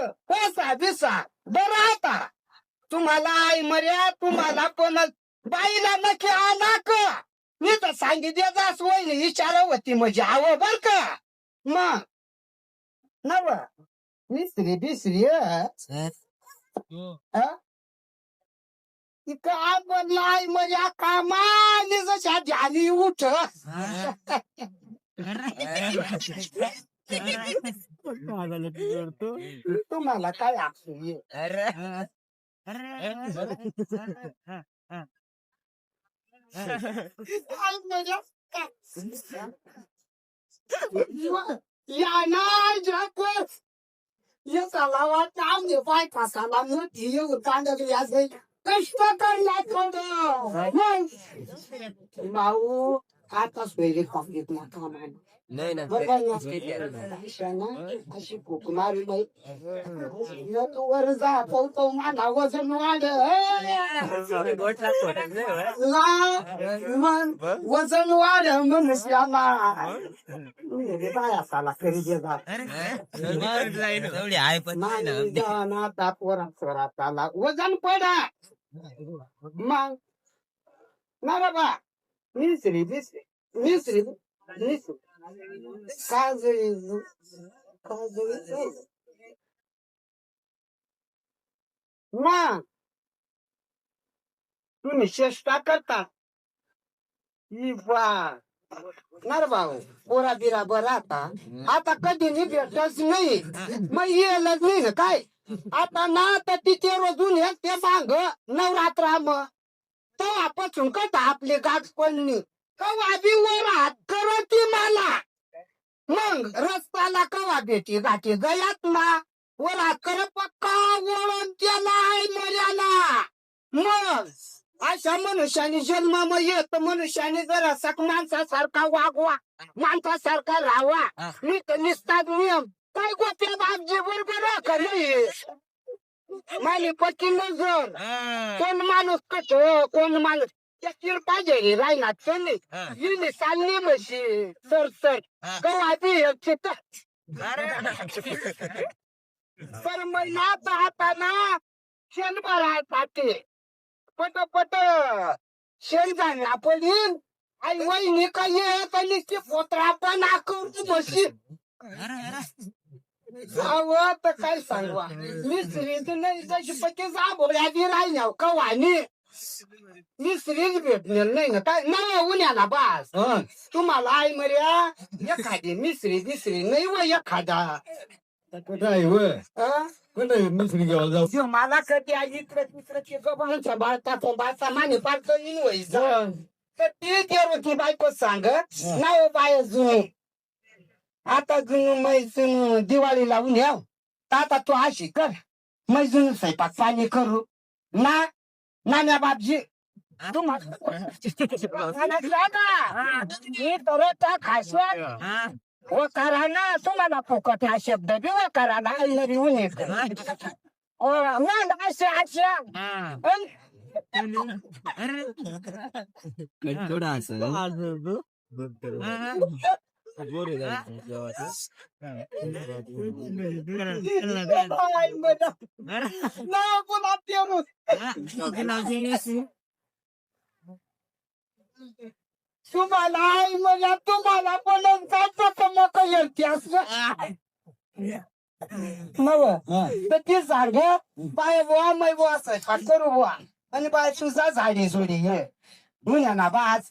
पैसा बिसा बरं आता. तुम्हाला आई मर्या तुम्हाला पण बाईला नक्की आणा का? मी तर सांगितलं जास वहिनी विचार होती म्हणजे आव बर का? मग. नव. मिस्त्री बिस्री काय बनला आई मर्या कामाली जशा झाली उठ तुम्हाला काय असू ये आई मर्या या ना जाकर ये सलावा काम दे पाय कासाला मोठी येऊ कांदली असे कष्ट करला थोडं भाऊ आता सोयरे कॉफीत ना कामाने नाही ना अशी कोकणारी बाई. वर जा तो माझा वजन वाढ. वजन वाढ मनुष्याला बाया साला करी दे जा. एवढी आहे. पण नाही ना. नाही जाना पोरा चोराताला वजन पडा. मग? ना बाबा मिसरी मिसरी मिसरी मिसरी. काजळी काजळी मग तुम्ही चेष्टा करता. नर भाऊ पोरा बिरा बरा आता आता कधी नि भेटच नाही. मग येलच नाही ना काय? आता ना तर तिथे रोजून हे ते मांग. नवरात्र मग तेव्हापासून कथा आपली गाठ पडली कवा बी वर हात करती मला? मग रस्त्याला कवा भेटी गाठी गयात ना वर हात कर पक्का वळून त्याला आहे मर्याला. मग अशा मनुष्याने जन्म येत मनुष्याने जरा सक माणसासारखा वागवा माणसासारखा राहावा. मी तर निसतात नियम. काय गोप्या बापजी बरोबर नाही? माली पट्टी नजर कोण माणूस कस कोण माणूस त्या चिरपाजे राहिला चले युनी चालली म्हशी सर सर कवा बी एक चित्त. पर महिना पाहताना शेण भरायचा ते पट पट शेण पण येईन. आई वहिनी का येत आणि ती पोत्रा पण आकवती म्हशी. जावं तर काय सांगवा मिस्त्रीच नाही तशी पक्की जांभोळ्या बी राहिल्या कवानी मिस्त्रीच भेटणार नाही ना काय नाही उन्याला बास तुम्हाला आई मर्या एखादी मिसरी बिसरी नाही व एखादा कुठं आहे व अं? कुठं आहे मिसरी घ्यायला जाऊ जो मला कधी आई इकडे तिकडे ते गबाळचा बाळता तो बाळता माने पाडतो येईन व्हायचं तर ती होती बायको सांग नाही हो बाय जुनू आता जुनू मै जुनू दिवाळी लावून याव तर आता तू अशी कर मै जुनू स्वयंपाक पाणी करू ना नाण्या बापजी तुम्हाला मी तर त्या खासवा व करा ना तुम्हाला फुकट हा शब्द बी व करा ना अल्लरी होऊन येत थोडा असं तुम्हाला आई मला तुम्हाला पण मग इतिहास नव तर ते झाड बाय बुवा मै बुवा स्वयंपाक करू बुवा आणि बाय तुझा झाडे सोडी हे मुन्या ना बाज.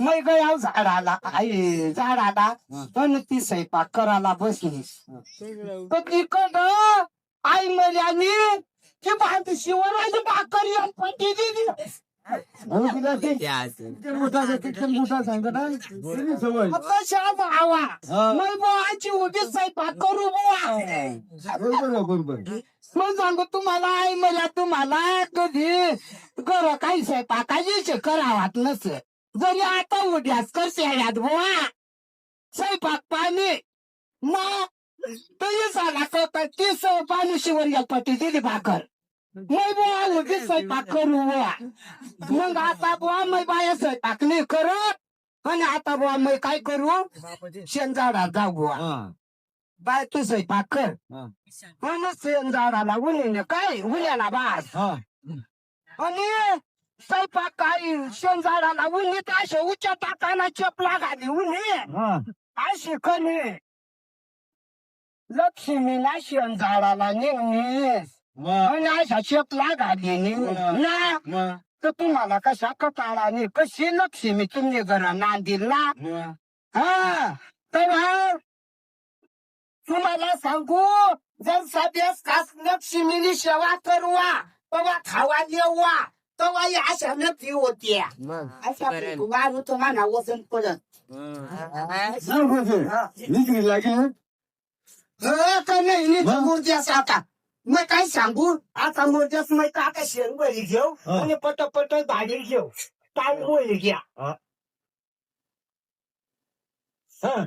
मै गयाव झाडाला? आई झाडाला. पण ती स्वयंपाक करायला बसली. तर तिकडं आई मल्याने ती भात शिवराची भाकर पटी दिली. ते असं मोठा सांगत आहे सवय. कशा भावा. मै बुवाची उभी स्वयंपाक करू बुवा. बरोबर मग सांगू तुम्हाला आई मला तुम्हाला कधी घर काही स्वयंपाकाची करावात नस. जरी आता उद्याच करते यात बुवा. स्वयंपाक पाणी. मग तरी झाला तर तीस पाणी शिवर पट्टी दिली भाकर. मग बुवा उभी स्वयंपाक करू बुवा मग आता बुवा मै बाया स्वयंपाक नाही करत. आणि आता बुवा मै काय करू? शेंजाडा जाऊ बुवा हा. बाय तू स्वयंपाक कर. हा. शेण झाडाला उन्हीने काय? उन्याला बास हा. आणि स्वयंपाक काय? शेण झाडाला उन्ही असे उच्च टाकाना चपला घाली उन्ही हा. अशी कणी लक्ष्मीला शेण झाडाला निघणीस मग? आणि अशा चपला घाली ना? मग? तर तुम्हाला कशा कटाळाने कशी लक्ष्मी तुम्ही घरा नांदील ना? हा? तर हा, तुम्हाला सांगू जर सभ्यास खास लक्ष्मीनी सेवा करवा तेव्हा खावा देवा तेव्हा या अशा नक्की अशा वारू तुम्हाला वजन पडत लागेल. हं, नाही? नाही आता मग काय सांगू? आता मुर्द्यास मग काका शेणबरी घेऊ हा. आणि पट पट भाडी घेऊ. काय बोल घ्या. हा.